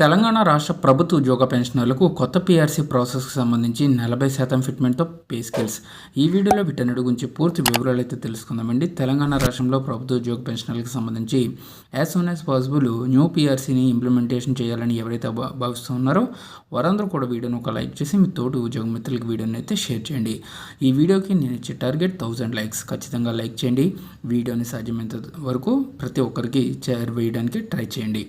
తెలంగాణ రాష్ట్ర ప్రభుత్వ ఉద్యోగ పెన్షనర్లకు కొత్త పీఆర్సీ ప్రాసెస్కి సంబంధించి నలభై శాతం ఫిట్మెంట్తో పే స్కిల్స్. ఈ వీడియోలో వీటన్నిటి గురించి పూర్తి వివరాలు అయితే తెలుసుకుందామండి. తెలంగాణ రాష్ట్రంలో ప్రభుత్వ ఉద్యోగ పెన్షనర్లకు సంబంధించి as soon as possible new పీఆర్సీని implementation చేయాలని ఎవరైతే భావిస్తున్నారో వారందరూ కూడా వీడియోను ఒక లైక్ చేసి మీ తోటి ఉద్యోగ మిత్రులకి వీడియోని అయితే షేర్ చేయండి. ఈ వీడియోకి నేను ఇచ్చే టార్గెట్ థౌజండ్ లైక్స్. ఖచ్చితంగా లైక్ చేయండి. వీడియోని సాధ్యమైనంత వరకు ప్రతి ఒక్కరికి షేర్ వేయడానికి ట్రై చేయండి.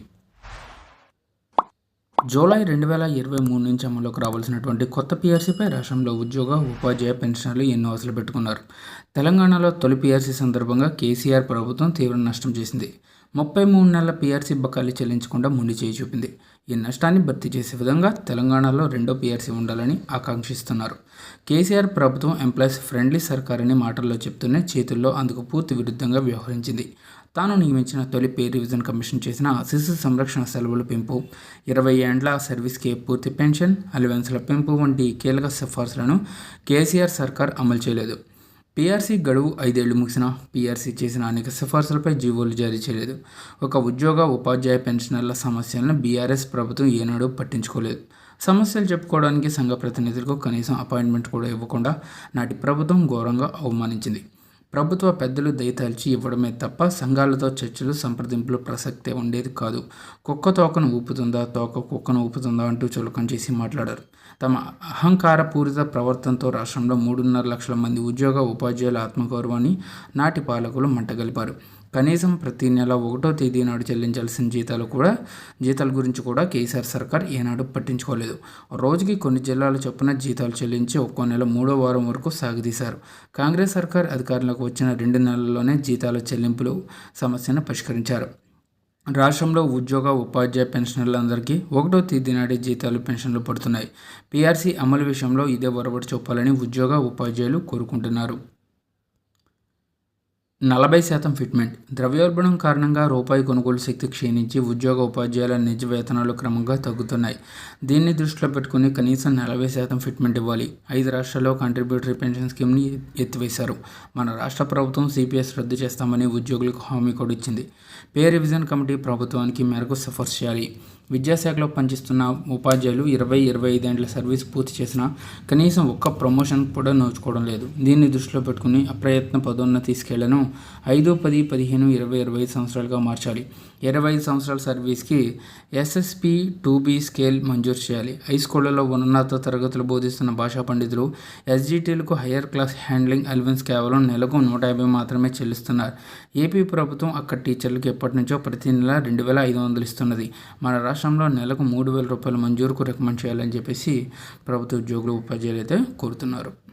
జూలై రెండు వేల ఇరవై మూడు నుంచి అమలులోకి రావాల్సినటువంటి కొత్త పీఆర్సీపై రాష్ట్రంలో ఉద్యోగ ఉపాధ్యాయ పెన్షనర్లు ఎన్నో ఆశలు పెట్టుకున్నారు. తెలంగాణలో తొలి పీఆర్సీ సందర్భంగా కేసీఆర్ ప్రభుత్వం తీవ్ర నష్టం చేసింది. ముప్పై మూడు నెలల పీఆర్సీ బకాయిలు చెల్లించకుండా ముండి చేయి చూపింది. ఈ నష్టాన్ని భర్తీ చేసే విధంగా తెలంగాణలో రెండో పీఆర్సీ ఉండాలని ఆకాంక్షిస్తున్నారు. కేసీఆర్ ప్రభుత్వం ఎంప్లాయీస్ ఫ్రెండ్లీ సర్కార్ అని మాటల్లో చెప్తూనే చేతుల్లో అందుకు పూర్తి విరుద్ధంగా వ్యవహరించింది. తాను నియమించిన తొలి పే రివిజన్ కమిషన్ చేసిన శిశు సంరక్షణ సెలవుల పెంపు ఇరవై ఏండ్ల సర్వీస్కి పూర్తి పెన్షన్ అలవెన్స్ల పెంపు వంటి కీలక సిఫార్సులను కేసీఆర్ సర్కార్ అమలు చేయలేదు. పీఆర్సీ గడువు ఐదేళ్ళు ముగిసిన పీఆర్సీ చేసిన అనేక సిఫార్సులపై జీవోలు జారీ చేయలేదు. ఒక ఉద్యోగ ఉపాధ్యాయ పెన్షనర్ల సమస్యలను బీఆర్ఎస్ ప్రభుత్వం ఏనాడు పట్టించుకోలేదు. సమస్యలు చెప్పుకోవడానికి సంఘ ప్రతినిధులకు కనీసం అపాయింట్మెంట్ కూడా ఇవ్వకుండా నాటి ప్రభుత్వం ఘోరంగా అవమానించింది. ప్రభుత్వ పెద్దలు దయతలిచి ఇవ్వడమే తప్ప సంఘాలతో చర్చలు సంప్రదింపులు ప్రసక్తే ఉండేది కాదు. కుక్క తోకను ఊపుతుందా? తోక కుక్కను ఊపుతుందా? అంటూ చులకం చేసి మాట్లాడారు. తమ అహంకారపూరిత ప్రవర్తనతో రాష్ట్రంలో మూడున్నర లక్షల మంది ఉద్యోగ ఉపాధ్యాయుల ఆత్మగౌరవాన్ని నాటి పాలకులు మంటగలిపారు. కనీసం ప్రతి నెల ఒకటో తేదీ నాడు చెల్లించాల్సిన జీతాలు కూడా జీతాల గురించి కూడా కేసీఆర్ సర్కార్ ఏనాడు పట్టించుకోలేదు. రోజుకి కొన్ని జిల్లాల చొప్పున జీతాలు చెల్లించి ఒక్కో నెల మూడో వారం వరకు సాగదీశారు కాంగ్రెస్ సర్కార్ అధికారంలోకి వచ్చిన రెండు నెలల్లోనే జీతాల చెల్లింపులు సమస్యను పరిష్కరించారు. రాష్ట్రంలో ఉద్యోగ ఉపాధ్యాయ పెన్షనర్లందరికీ ఒకటో తేదీ నాడే జీతాలు పెన్షన్లు పడుతున్నాయి. పీఆర్సీ అమలు విషయంలో ఇదే ఒరబడి చూపాలని ఉద్యోగ ఉపాధ్యాయులు కోరుకుంటున్నారు. నలభై శాతం ఫిట్మెంట్. ద్రవ్యోల్బణం కారణంగా రూపాయి కొనుగోలు శక్తి క్షీణించి ఉద్యోగ ఉపాధ్యాయుల నిజ వేతనాలు క్రమంగా తగ్గుతున్నాయి. దీన్ని దృష్టిలో పెట్టుకుని కనీసం నలభై శాతం ఫిట్మెంట్ ఇవ్వాలి. ఐదు రాష్ట్రాల్లో కాంట్రిబ్యూటరీ పెన్షన్ స్కీమ్ని ఎత్తివేశారు. మన రాష్ట్ర ప్రభుత్వం సిపిఎస్ రద్దు చేస్తామని ఉద్యోగులకు హామీ కూడా ఇచ్చింది. పే రివిజన్ కమిటీ ప్రభుత్వానికి మేరకు సిఫార్సు చేయాలి. విద్యాశాఖలో పనిచేస్తున్న ఉపాధ్యాయులు ఇరవై ఇరవై ఐదేండ్ల సర్వీస్ పూర్తి చేసిన కనీసం ఒక్క ప్రమోషన్ కూడా నోచుకోవడం లేదు. దీన్ని దృష్టిలో పెట్టుకుని అప్రయత్న పదోన్నతి తీసుకెళ్ళను. ఐదు పది పదిహేను ఇరవై ఇరవై ఐదు సంవత్సరాలుగా మార్చాలి. ఇరవై ఐదు సంవత్సరాల సర్వీస్కి ఎస్ఎస్పి టూ బి స్కేల్ మంజూరు చేయాలి. హై స్కూళ్ళలో ఉన్నత తరగతులు బోధిస్తున్న భాషా పండితులు ఎస్జిటీలకు హయ్యర్ క్లాస్ హ్యాండ్లింగ్ అలవెన్స్ కేవలం నెలకు నూట యాభై మాత్రమే చెల్లిస్తున్నారు. ఏపీ ప్రభుత్వం అక్కడ టీచర్లకు ఎప్పటి నుంచో ప్రతి నెల రెండు వేల ఐదు వందలు ఇస్తున్నది. మన రాష్ట్రంలో నెలకు మూడు వేల రూపాయల మంజూరుకు రికమెండ్ చేయాలని చెప్పేసి ప్రభుత్వ ఉద్యోగులు ఉపాధ్యాయులు అయితే కోరుతున్నారు.